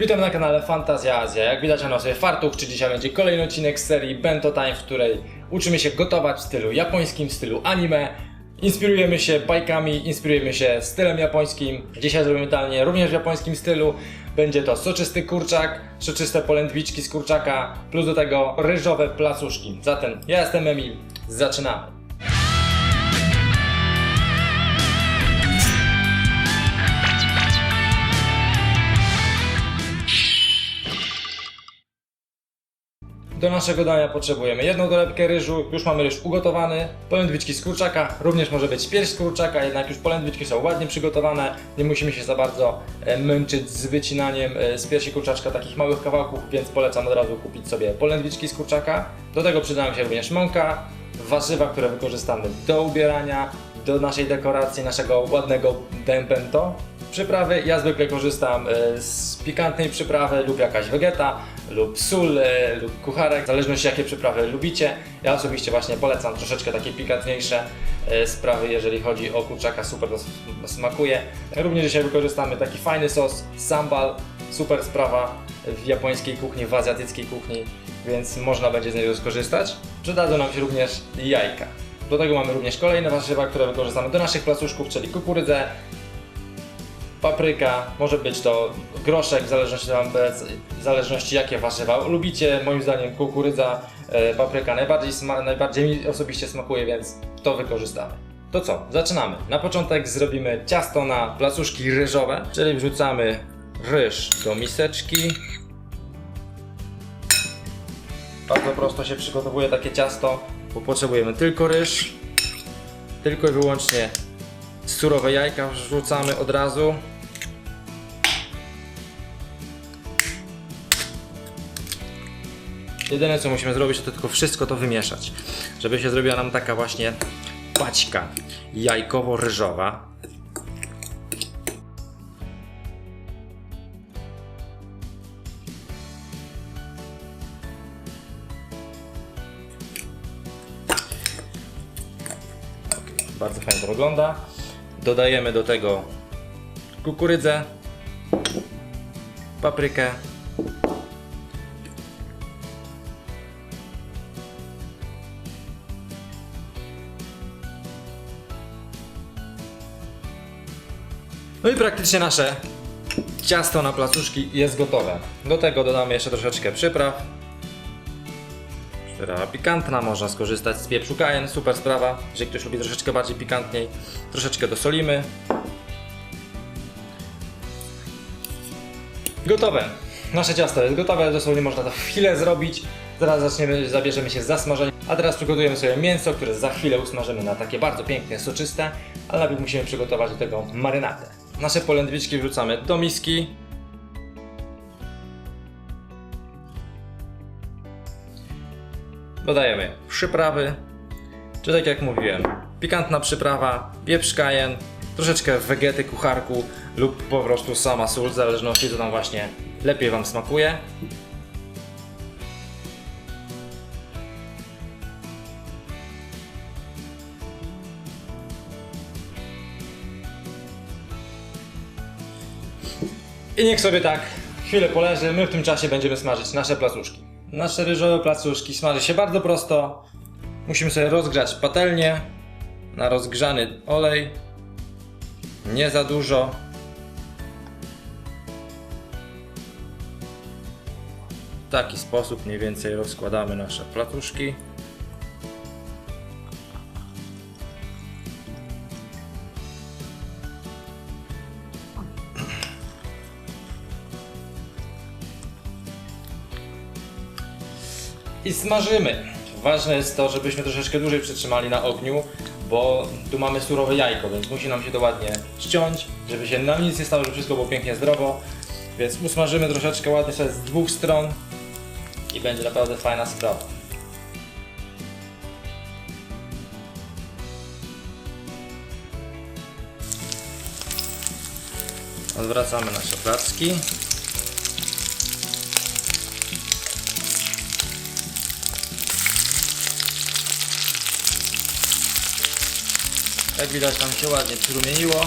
Witam na kanale Fantazja Azja. Jak widać na sobie fartuch, czy dzisiaj będzie kolejny odcinek z serii Bento Time, w której uczymy się gotować w stylu japońskim, w stylu anime. Inspirujemy się bajkami, inspirujemy się stylem japońskim. Dzisiaj zrobimy danie również w japońskim stylu. Będzie to soczysty kurczak, soczyste polędwiczki z kurczaka, plus do tego ryżowe placuszki. Zatem ja jestem Emil, zaczynamy. Do naszego dania potrzebujemy jedną torebkę ryżu, już mamy ryż ugotowany, polędwiczki z kurczaka, również może być pierś z kurczaka, jednak już polędwiczki są ładnie przygotowane, nie musimy się za bardzo e, męczyć z wycinaniem e, z piersi kurczaczka takich małych kawałków, więc polecam od razu kupić sobie polędwiczki z kurczaka. Do tego przyda nam się również mąka, warzywa, które wykorzystamy do ubierania, do naszej dekoracji, naszego ładnego bento. Przyprawy, ja zwykle korzystam e, z pikantnej przyprawy lub jakaś wegeta, lub sól, e, lub kucharek, w zależności jakie przyprawy lubicie. Ja osobiście właśnie polecam troszeczkę takie pikantniejsze e, sprawy, jeżeli chodzi o kurczaka, super to smakuje. Również dzisiaj wykorzystamy taki fajny sos, sambal, super sprawa w japońskiej kuchni, w azjatyckiej kuchni, więc można będzie z niego skorzystać. Przydadzą nam się również jajka. Do tego mamy również kolejne warzywa, które wykorzystamy do naszych placuszków, czyli kukurydzę, papryka, może być to groszek, w zależności, w zależności jakie warzywa lubicie. Moim zdaniem kukurydza, e, papryka najbardziej, najbardziej mi osobiście smakuje, więc to wykorzystamy. To co? Zaczynamy. Na początek zrobimy ciasto na placuszki ryżowe, czyli wrzucamy ryż do miseczki. Bardzo prosto się przygotowuje takie ciasto, bo potrzebujemy tylko ryż, tylko i wyłącznie surowe jajka wrzucamy od razu. Jedyne co musimy zrobić to tylko wszystko to wymieszać, żeby się zrobiła nam taka właśnie paćka jajkowo-ryżowa. Bardzo fajnie to wygląda. Dodajemy do tego kukurydzę, paprykę, No i praktycznie nasze ciasto na placuszki jest gotowe. Do tego dodamy jeszcze troszeczkę przypraw. Przyprawa pikantna, można skorzystać z pieprzu kajen, super sprawa. Jeżeli ktoś lubi troszeczkę bardziej pikantniej, troszeczkę dosolimy. Gotowe. Nasze ciasto jest gotowe, dosłownie można to w chwilę zrobić. Zaraz zaczniemy, zabierzemy się za smażenie. A teraz przygotujemy sobie mięso, które za chwilę usmażymy na takie bardzo pięknie soczyste, ale najpierw musimy przygotować do tego marynatę. Nasze polędwiczki wrzucamy do miski. Dodajemy przyprawy, czy tak jak mówiłem, pikantna przyprawa, pieprz kajen, troszeczkę wegety, kucharku lub po prostu sama sól, w zależności co tam właśnie lepiej Wam smakuje. I niech sobie tak chwilę poleży, my w tym czasie będziemy smażyć nasze placuszki. Nasze ryżowe placuszki smaży się bardzo prosto. Musimy sobie rozgrzać patelnię na rozgrzany olej. Nie za dużo. W taki sposób mniej więcej rozkładamy nasze placuszki. I smażymy. Ważne jest to, żebyśmy troszeczkę dłużej przytrzymali na ogniu, bo tu mamy surowe jajko, więc musi nam się to ładnie ściąć, żeby się nam nic nie stało, żeby wszystko było pięknie zdrowo. Więc usmażymy troszeczkę ładnie sobie z dwóch stron i będzie naprawdę fajna sprawa. Odwracamy nasze placki. Jak widać tam się ładnie przyrumieniło.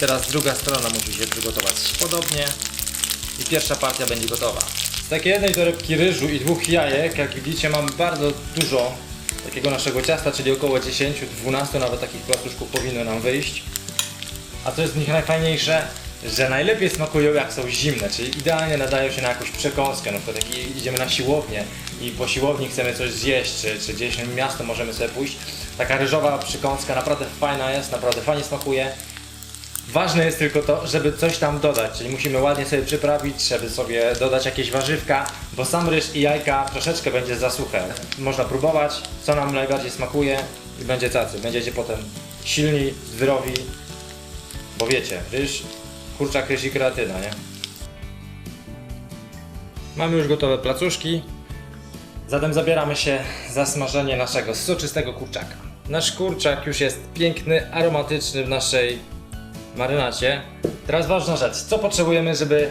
Teraz druga strona musi się przygotować podobnie i pierwsza partia będzie gotowa. Z takiej jednej torebki ryżu i dwóch jajek, jak widzicie, mamy bardzo dużo takiego naszego ciasta, czyli około 10-12 nawet takich placuszków powinno nam wyjść. A co jest w nich najfajniejsze, że najlepiej smakują jak są zimne, czyli idealnie nadają się na jakąś przekąskę, na przykład jak idziemy na siłownię i po siłowni chcemy coś zjeść, czy, czy gdzieś na miasto możemy sobie pójść. Taka ryżowa przekąska naprawdę fajna jest, naprawdę fajnie smakuje. Ważne jest tylko to, żeby coś tam dodać, czyli musimy ładnie sobie przyprawić, żeby sobie dodać jakieś warzywka, bo sam ryż i jajka troszeczkę będzie za suche. Można próbować, co nam najbardziej smakuje i będzie cacy. Będziecie potem silni, zdrowi, bo wiecie, ryż, kurczak, ryż i kreatyna, nie? Mamy już gotowe placuszki, zatem zabieramy się za smażenie naszego soczystego kurczaka. Nasz kurczak już jest piękny, aromatyczny w naszej marynacie. Teraz ważna rzecz, co potrzebujemy, żeby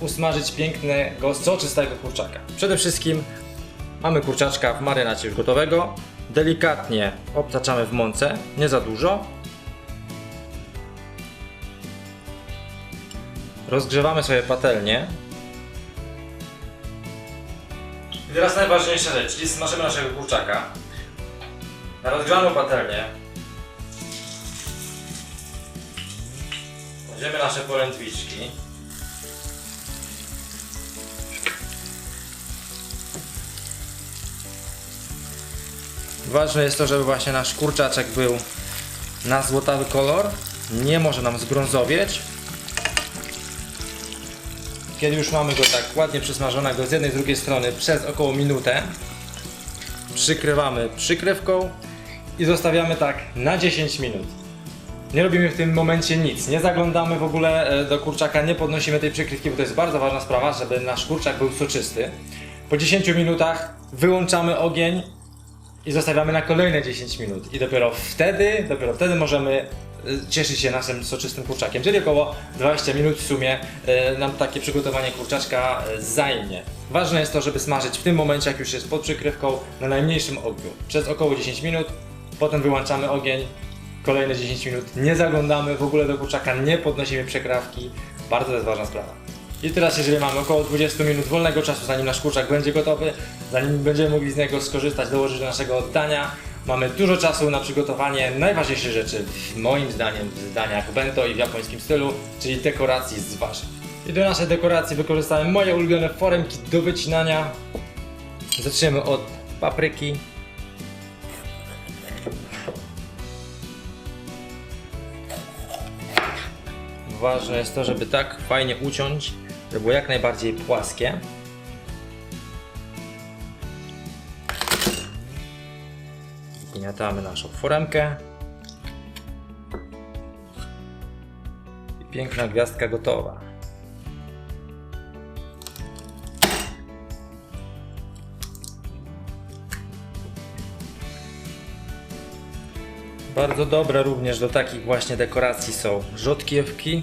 usmażyć pięknego, soczystego kurczaka? Przede wszystkim mamy kurczaczka w marynacie już gotowego. Delikatnie obtaczamy w mące, nie za dużo. Rozgrzewamy sobie patelnię. I teraz najważniejsza rzecz, czyli smażymy naszego kurczaka. Na rozgrzaną patelnię Kładziemy nasze polędwiczki. Ważne jest to, żeby właśnie nasz kurczaczek był na złotawy kolor. Nie może nam zbrązowieć. Kiedy już mamy go tak ładnie przysmażonego z jednej z drugiej strony przez około minutę, przykrywamy przykrywką i zostawiamy tak na 10 minut. Nie robimy w tym momencie nic, nie zaglądamy w ogóle e, do kurczaka, nie podnosimy tej przykrywki, bo to jest bardzo ważna sprawa, żeby nasz kurczak był soczysty. Po 10 minutach wyłączamy ogień i zostawiamy na kolejne 10 minut. I dopiero wtedy, dopiero wtedy możemy e, cieszyć się naszym soczystym kurczakiem. Czyli około 20 minut w sumie e, nam takie przygotowanie kurczaczka e, zajmie. Ważne jest to, żeby smażyć w tym momencie, jak już jest pod przykrywką, na najmniejszym ogniu. Przez około 10 minut, potem wyłączamy ogień, kolejne 10 minut, nie zaglądamy w ogóle do kurczaka, nie podnosimy przekrawki. Bardzo to jest ważna sprawa. I teraz, jeżeli mamy około 20 minut wolnego czasu, zanim nasz kurczak będzie gotowy, zanim będziemy mogli z niego skorzystać, dołożyć do naszego oddania, mamy dużo czasu na przygotowanie najważniejszych rzeczy, moim zdaniem, w daniach bento i w japońskim stylu, czyli dekoracji z warzyw. I do naszej dekoracji wykorzystałem moje ulubione foremki do wycinania. Zaczniemy od papryki. Ważne jest to, żeby tak fajnie uciąć, żeby było jak najbardziej płaskie. Gniatamy naszą foremkę. I piękna gwiazdka gotowa. Bardzo dobre również do takich właśnie dekoracji są rzodkiewki.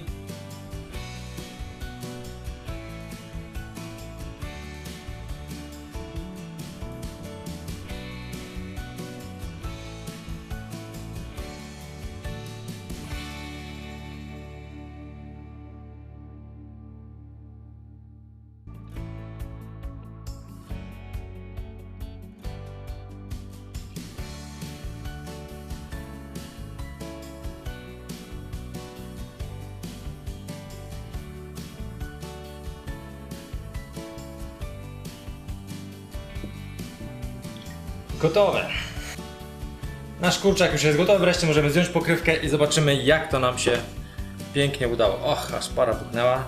Gotowe. Nasz kurczak już jest gotowy, wreszcie możemy zdjąć pokrywkę i zobaczymy jak to nam się pięknie udało. Och, aż para puknęła.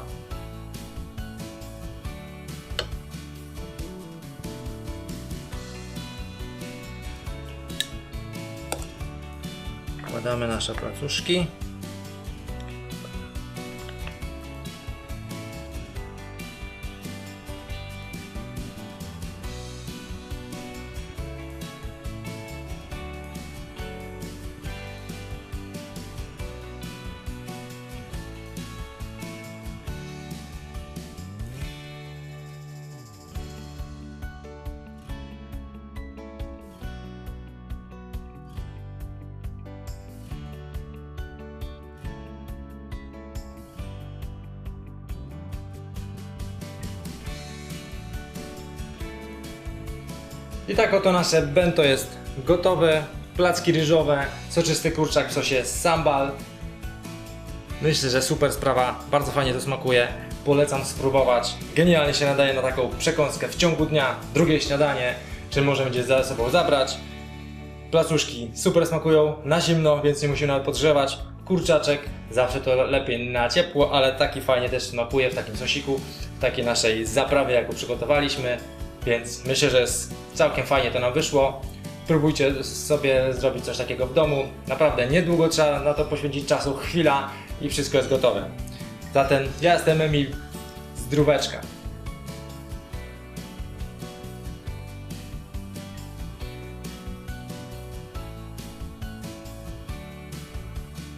Wkładamy nasze placuszki. I tak oto nasze bento jest gotowe. Placki ryżowe, soczysty kurczak w sosie sambal. Myślę, że super sprawa, bardzo fajnie to smakuje. Polecam spróbować. Genialnie się nadaje na taką przekąskę w ciągu dnia, drugie śniadanie, czy możemy gdzieś za sobą zabrać. Placuszki super smakują na zimno, więc nie musimy nawet podgrzewać. Kurczaczek zawsze to lepiej na ciepło, ale taki fajnie też smakuje w takim sosiku, w takiej naszej zaprawie, jaką przygotowaliśmy. Więc myślę, że jest całkiem fajnie to nam wyszło. Próbujcie sobie zrobić coś takiego w domu. Naprawdę niedługo trzeba na to poświęcić czasu, chwila i wszystko jest gotowe. Zatem ja jestem Emil Zdróweczka.